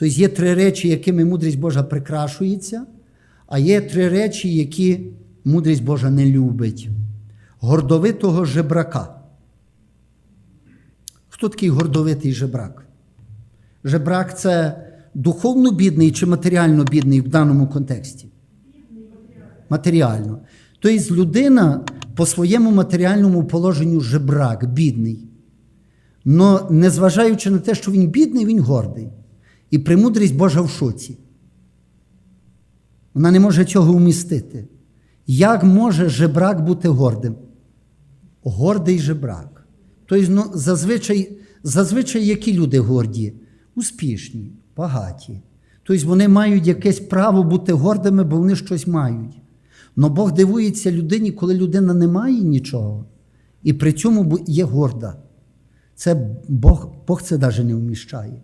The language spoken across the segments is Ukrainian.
Тобто є три речі, якими мудрість Божа прикрашується, а є три речі, які мудрість Божа не любить. Гордовитого жебрака. Хто такий гордовитий жебрак? Жебрак це духовно бідний чи матеріально бідний в даному контексті? Матеріально. Тобто людина по своєму матеріальному положенню жебрак, бідний. Но незважаючи на те, що він бідний, він гордий. І премудрість Божа в шоці. Вона не може цього вмістити. Як може жебрак бути гордим? Гордий жебрак. Тобто, ну, зазвичай, зазвичай які люди горді? Успішні, багаті. Тобто вони мають якесь право бути гордими, бо вони щось мають. Но Бог дивується людині, коли людина не має нічого, і при цьому є горда. Це Бог, Бог це навіть не вміщає.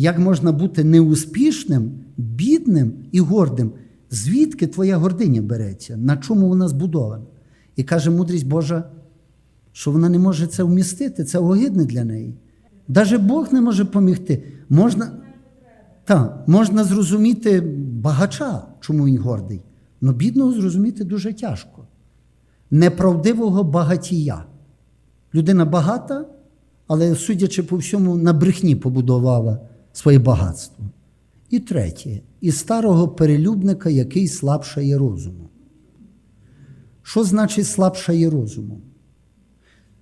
Як можна бути неуспішним, бідним і гордим? Звідки твоя гординя береться? На чому вона збудована? І каже мудрість Божа, що вона не може це вмістити, це огидне для неї. Навіть Бог не може помігти. Можна, та, можна зрозуміти багача, чому він гордий, але бідного зрозуміти дуже тяжко. Неправдивого багатія. Людина багата, але, судячи по всьому, на брехні побудувала своє багатство. І третє, і старого перелюбника, який слабшає розуму. Що значить слабшає розуму?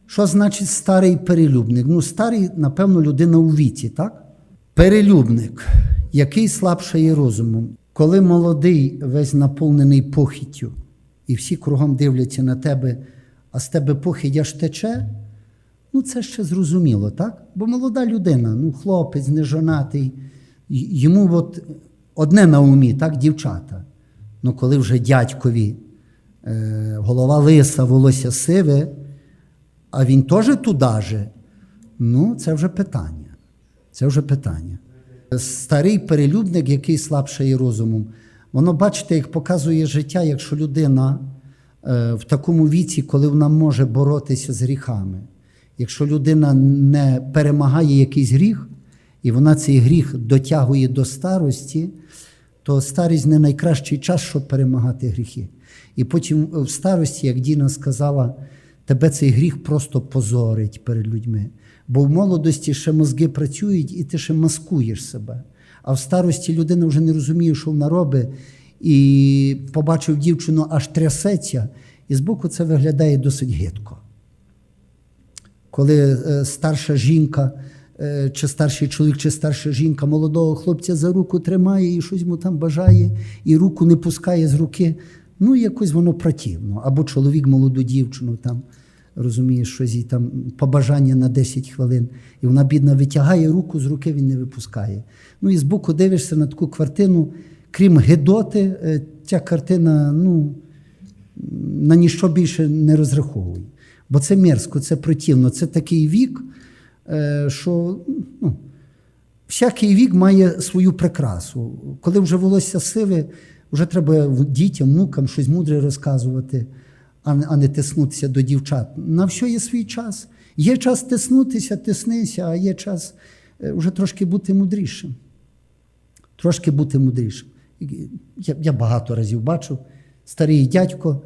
Що значить старий перелюбник? Ну, старий, напевно, людина у віці, так? Перелюбник, який слабшає розумом, коли молодий, весь наповнений похіттю, і всі кругом дивляться на тебе, а з тебе похідь аж тече, ну це ще зрозуміло, так? Бо молода людина, ну, хлопець, нежонатий, йому от одне на умі, так, дівчата. Ну, коли вже дядькові е, голова лиса, волосся сиве, а він теж туди же, ну, це вже питання. Це вже питання. Старий перелюбник, який слабшає розумом, воно, бачите, як показує життя, якщо людина е, в такому віці, коли вона може боротися з гріхами, якщо людина не перемагає якийсь гріх, і вона цей гріх дотягує до старості, то старість не найкращий час, щоб перемагати гріхи. І потім в старості, як Діна сказала, тебе цей гріх просто позорить перед людьми. Бо в молодості ще мозги працюють, і ти ще маскуєш себе. А в старості людина вже не розуміє, що вона робить, і побачив дівчину, аж трясеться, і збоку це виглядає досить гидко коли е, старша жінка, е, чи старший чоловік, чи старша жінка молодого хлопця за руку тримає і щось йому там бажає, і руку не пускає з руки. Ну, якось воно противно. Або чоловік молоду дівчину там, розуміє, щось їй там побажання на 10 хвилин. І вона, бідна, витягає руку з руки, він не випускає. Ну і збоку дивишся на таку картину, крім Гедоти, е, ця картина, ну на ніщо більше не розраховуй. Бо це мерзко, це противно, це такий вік, е, що ну, всякий вік має свою прикрасу. Коли вже волосся сиве, вже треба дітям, внукам щось мудре розказувати, а не- тиснутися до дівчат. На все є свій час. Є час тиснутися, тиснися, а є час е, вже трошки бути мудрішим. Трошки бути мудрішим. Я, я багато разів бачив, старий дядько,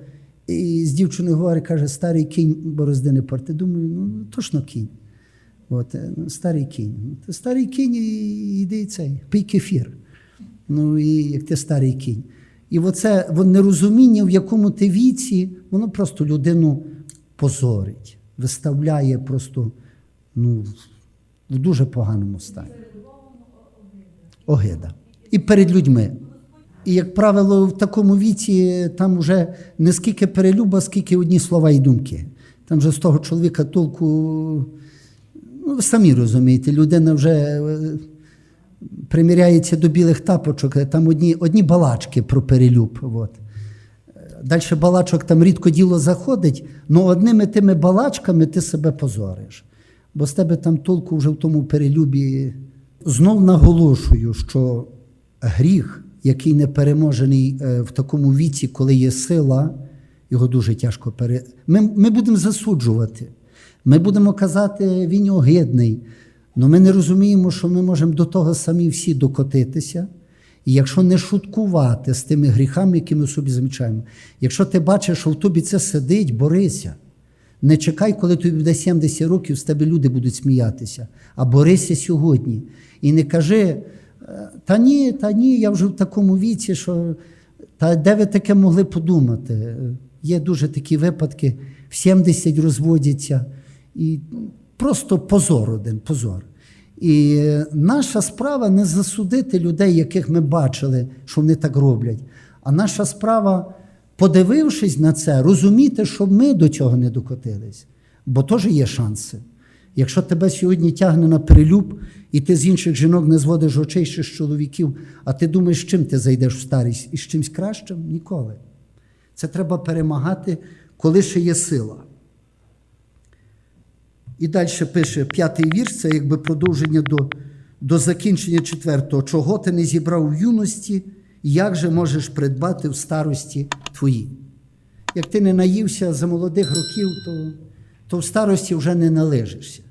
і з дівчиною говорить, каже, старий кінь борозди не порти. Думаю, ну точно кінь. От, е, ну, старий кінь. Ну, старий кінь і йди цей, пий кефір. Ну, і як ти старий кінь. І оце нерозуміння, в якому ти віці, воно просто людину позорить, виставляє просто ну, в дуже поганому стані. Огида. І перед людьми. І, як правило, в такому віці там вже не скільки перелюба, скільки одні слова і думки. Там вже з того чоловіка толку, ну, ви самі розумієте, людина вже е, приміряється до білих тапочок, там одні, одні балачки про перелюб. От. Далі балачок там рідко діло заходить, але одними тими балачками ти себе позориш. Бо з тебе там толку вже в тому перелюбі. Знов наголошую, що гріх, який не переможений е, в такому віці, коли є сила, його дуже тяжко пере. Ми, ми будемо засуджувати. Ми будемо казати, він огидний. Але ми не розуміємо, що ми можемо до того самі всі докотитися. І якщо не шуткувати з тими гріхами, які ми собі замічаємо, якщо ти бачиш, що в тобі це сидить, борися. Не чекай, коли тобі буде 70 років, з тебе люди будуть сміятися, а борися сьогодні. І не кажи, «Е, та ні, та ні, я вже в такому віці, що та де ви таке могли подумати? Е, Є дуже такі випадки, в 70 розводяться, і просто позор один, позор. І е, наша справа не засудити людей, яких ми бачили, що вони так роблять. А наша справа, подивившись на це, розуміти, щоб ми до цього не докотились. Бо теж є шанси. Якщо тебе сьогодні тягне на перелюб, і ти з інших жінок не зводиш очей ще з чоловіків, а ти думаєш, з чим ти зайдеш в старість? І з чимсь кращим? Ніколи. Це треба перемагати, коли ще є сила. І далі пише п'ятий вірш, це якби продовження до, до закінчення четвертого. Чого ти не зібрав в юності, як же можеш придбати в старості твоїй? Як ти не наївся за молодих років, то, то в старості вже не належишся.